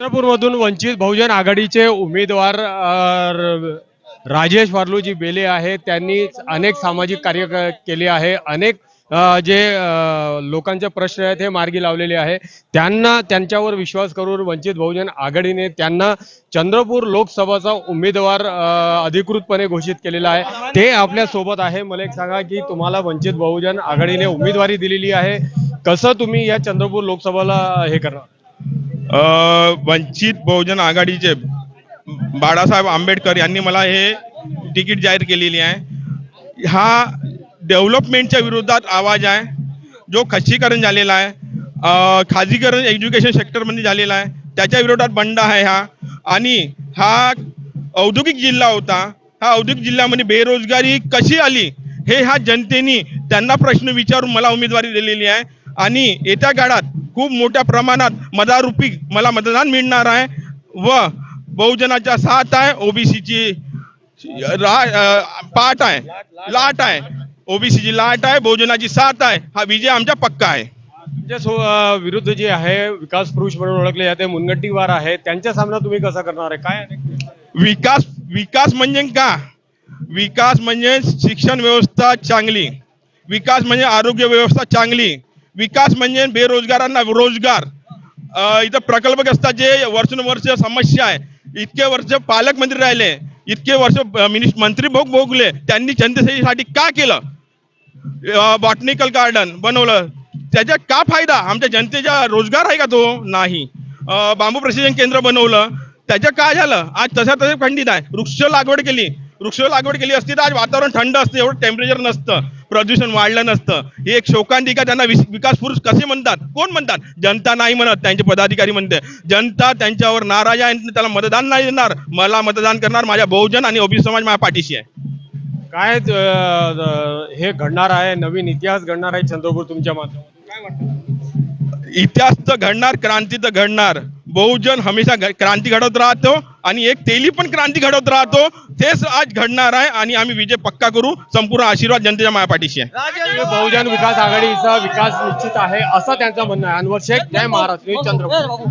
चंद्रपूरमधून वंचित बहुजन आघाडीचे उमेदवार राजेश वार्लूजी बेले आहेत. त्यांनी अनेक सामाजिक कार्य केले आहे. अनेक जे लोकांचे प्रश्न आहेत हे मार्गी लावलेले आहे. त्यांना त्यांच्यावर विश्वास करून वंचित बहुजन आघाडीने त्यांना चंद्रपूर लोकसभाचा उमेदवार अधिकृतपणे घोषित केलेला आहे. ते आपल्यासोबत आहे. मला एक सांगा की तुम्हाला वंचित बहुजन आघाडीने उमेदवारी दिलेली आहे. कसं तुम्ही या चंद्रपूर लोकसभाला हे करणार? वंचित बहुजन आघाडीचे बाळासाहेब आंबेडकर यांनी मला हे तिकीट जाहीर केलेली आहे. हा डेव्हलपमेंटच्या विरोधात आवाज आहे जो खच्चीकरण झालेला आहे. खाजगीकरण एज्युकेशन सेक्टरमध्ये झालेला आहे. त्याच्या विरोधात बंड आहे हा. आणि हा औद्योगिक जिल्हा होता हा औद्योगिक जिल्ह्यामध्ये बेरोजगारी कशी आली हे ह्या जनतेने त्यांना प्रश्न विचारून मला उमेदवारी दिलेली आहे. आणि येत्या काळात खूप मोठ्या प्रमाणात मदारूपी मला मतदान मिळणार आहे व बहुजनाच्या साथ आहे ओबीसीची पाठ आहे लाट आहे ओबीसीची लाट आहे बहुजनाची साथ आहे हा विजय आमचा पक्का आहे. विरुद्ध जे आहे विकास पुरुष म्हणून ओळखले जाते मुनगंटीवार आहे त्यांचा सामना तुम्ही कसा करणार आहे? काय? विकास विकास म्हणजे का? विकास म्हणजे शिक्षण व्यवस्था चांगली. विकास म्हणजे आरोग्य व्यवस्था चांगली. विकास म्हणजे बेरोजगारांना रोजगार. इथं प्रकल्पग्रस्ताचे वर्षानुवर्ष समस्या आहे. इतके वर्ष पालकमंत्री राहिले. इतके वर्ष अं, मंत्री भोग भोगले. त्यांनी जनतेसाठी का केलं? बॉटनिकल गार्डन बनवलं. त्याचा का फायदा? आमच्या जनतेचा रोजगार आहे का तो? नाही. बांबू प्रशिक्षण केंद्र बनवलं. त्याचं काय झालं? आज तसं तसे खंडित आहे. वृक्ष लागवड केली. वृक्ष लागवड केली असती तर आज वातावरण थंड असतं एवढं टेम्परेचर नसतं प्रदूषण वाढलं नसतं. ही एक शोकांतिका त्यांना विकास पुरुष कसे म्हणतात? कोण म्हणतात? जनता नाही म्हणत त्यांचे पदाधिकारी म्हणते. जनता त्यांच्यावर नाराज आहे त्याला मतदान नाही देणार. मला मतदान करणार माझ्या बहुजन आणि ओबीसी समाज माझ्या पाठीशी आहे. काय हे घडणार आहे? नवीन इतिहास घडणार आहे चंद्रपूर तुमच्या माध्यमातून? काय वाटतं इतिहास तर घडणार क्रांती तर घडणार. बहुजन हमेशा क्रांती घडवत राहतो आणि एक तेली पण क्रांती घडवत राहतो. तेच आज घडणार आहे आणि आम्ही विजय पक्का करू. संपूर्ण आशीर्वाद जनतेच्या मायापाठीशी आहे. बहुजन विकास आघाडीचा विकास निश्चित आहे असं त्यांचं म्हणणं आहे. अनवर शेख जय महाराष्ट्र चंद्रपूर.